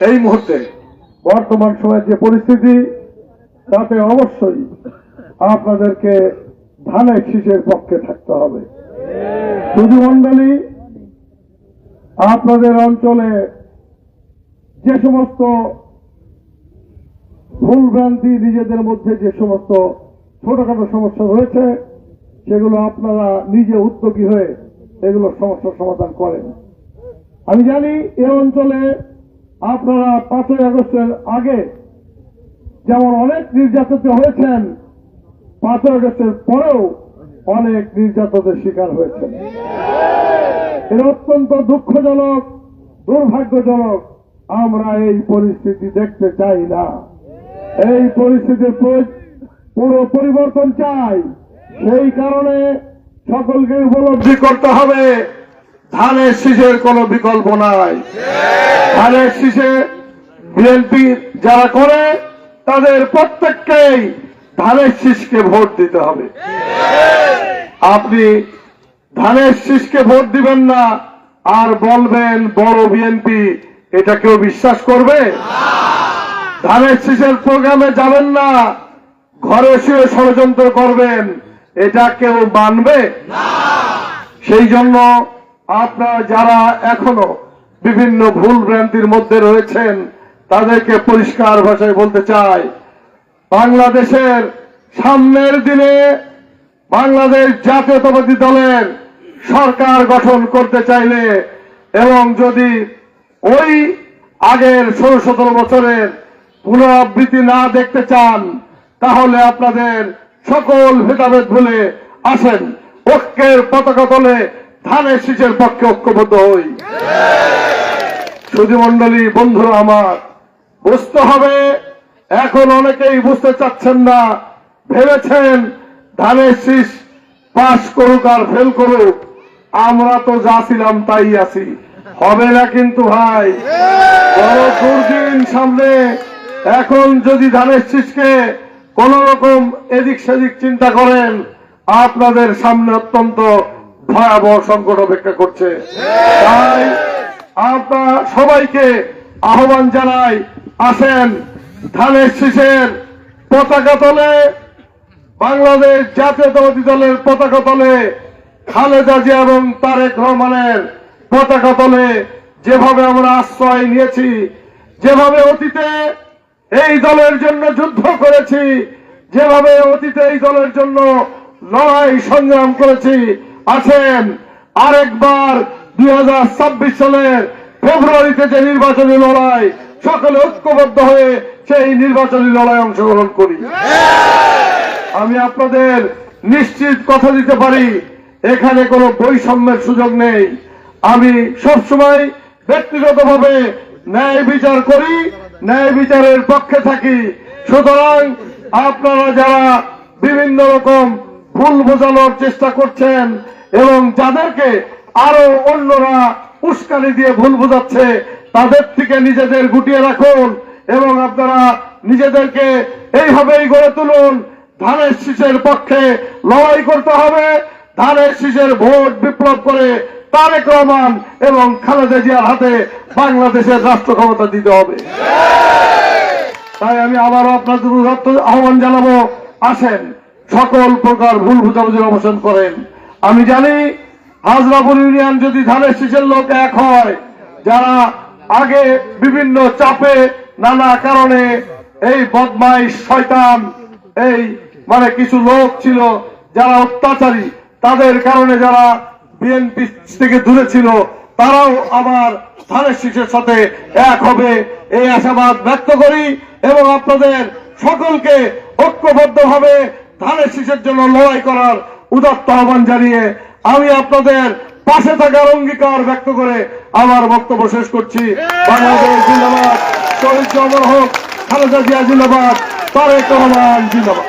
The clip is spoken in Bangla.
এই মুহূর্তে বর্তমান সময়ের যে পরিস্থিতি, তাতে অবশ্যই আপনাদেরকে ধানের শীষের পক্ষে থাকতে হবে। শুধু মন্ডলী আপনাদের অঞ্চলে যে সমস্ত ভুল ভ্রান্তি নিজেদের মধ্যে যে সমস্ত ছোটখাটো সমস্যা রয়েছে, সেগুলো আপনারা নিজে উদ্যোগী হয়ে এগুলো সমস্যার সমাধান করেন। আমি জানি এ অঞ্চলে আপনারা পাঁচই আগস্টের আগে যেমন অনেক নির্যাতিত হয়েছেন, পাঁচই আগস্টের পরেও অনেক নির্যাতনের শিকার হয়েছেন। এর অত্যন্ত দুঃখজনক, দুর্ভাগ্যজনক, আমরা এই পরিস্থিতি দেখতে চাই না। এই পরিস্থিতির পরি- পুরো পরিবর্তন চাই। সেই কারণে সকলকে উপলব্ধি করতে হবে, ধানের শীষের কোনো বিকল্প নাই। শীষে বিএনপি যারা করে, তাদের প্রত্যেককেই ধানের শীষকে ভোট দিতে হবে। আপনি ধানের শীষকে ভোট দিবেন না, আর বলবেন, বড় বিএনপি, এটা কেউ বিশ্বাস করবে? ধানের শীষের প্রোগ্রামে যাবেন না, ঘরে শুয়ে ষড়যন্ত্র করবেন, এটা কেউ মানবে? সেই জন্য আপনারা যারা এখনও বিভিন্ন ভুল ভ্রান্তির মধ্যে রয়েছেন, তাদেরকে পরিষ্কার ভাষায় বলতে চাই, বাংলাদেশের সামনের দিনে বাংলাদেশ জাতীয়তাবাদী দলের সরকার গঠন করতে চাইলে এবং যদি ওই আগের ষোলো সতেরো বছরের পুনরাবৃত্তি না দেখতে চান, তাহলে আপনাদের সকল ভেদাভেদ ভুলে আসেন। ঐক্যের পতাকা তলে ধানের শীষের পক্ষে ঐক্যবদ্ধ হই। সুধী মন্ডলী বন্ধুরা আমার, বুঝতে হবে, এখন অনেকেই বুঝতে চাচ্ছেন না, ভেবেছেন ধানের শীষ পাশ করুক আর ফেল করুক। আমরা তো যা ছিলাম তাই আছি। হবে না কিন্তু ভাই। বড় দুর্দিন সামনে। এখন যদি ধানের শীষকে কোন রকম এদিক সেদিক চিন্তা করেন, আপনাদের সামনে অত্যন্ত ভয়াবহ সংকট অপেক্ষা করছে। তাই আপনার সবাইকে আহ্বান জানাই, আসেন ধানের শীষের পতাকা তলে, বাংলাদেশ জাতীয়তাবাদী দলের পতাকা তলে, খালেদা জিয়া এবং তারেক রহমানের পতাকা তলে যেভাবে আমরা আশ্রয় নিয়েছি, যেভাবে অতীতে এই দলের জন্য যুদ্ধ করেছি, যেভাবে অতীতে এই দলের জন্য লড়াই সংগ্রাম করেছি আছেন আরেকবার দুই সালের ফেব্রুয়ারিতে যে নির্বাচনী লড়াই, সকলে ঐক্যবদ্ধ হয়ে সেই নির্বাচনী লড়াই অংশগ্রহণ করি। আমি আপনাদের নিশ্চিত কথা দিতে পারি, এখানে কোনো বৈষম্যের সুযোগ নেই। আমি সবসময় ব্যক্তিগতভাবে ন্যায় বিচার করি, ন্যায় বিচারের পক্ষে থাকি। সুতরাং আপনারা যারা বিভিন্ন রকম ভুল বোঝানোর চেষ্টা করছেন এবং যাদেরকে আরও অন্যরা উস্কানি দিয়ে ভুল বোঝাচ্ছে, তাদের থেকে নিজেদের গুটিয়ে রাখুন এবং আপনারা নিজেদেরকে এইভাবেই গড়ে তুলুন। ধানের শীষের পক্ষে লড়াই করতে হবে। ধানের শীষের ভোট বিপ্লব করে তারেক রহমান এবং খালেদা জিয়ার হাতে বাংলাদেশের রাষ্ট্র ক্ষমতা দিতে হবে। তাই আমি আবারও আপনাদের আহ্বান জানাব, আসেন। সকল প্রকার ভুল বুঝাবুঝির অবসান করেন। আমি জানি হাজরাপুর ইউনিয়ন যদি ধানের শীষের লোক এক হয়, যারা আগে বিভিন্ন চাপে নানা কারণে এই বদমাইশ, শয়তান, এই মানে কিছু লোক ছিল যারা অত্যাচারী, তাদের কারণে যারা বিএনপি থেকে দূরে ছিল, তারাও আবার ধানের শীষের সাথে এক হবে। এই আশাবাদ ব্যক্ত করি এবং আপনাদের সকলকে ঐক্যবদ্ধভাবে ধানের শীষের জন্য লড়াই করার উদাত্ত আহ্বান জানিয়ে আমি আপনাদের পাশে থাকার অঙ্গীকার ব্যক্ত করে আমার বক্তব্য শেষ করছি। বাংলাদেশ জিন্দাবাদ। তারেক রহমান জিন্দাবাদ।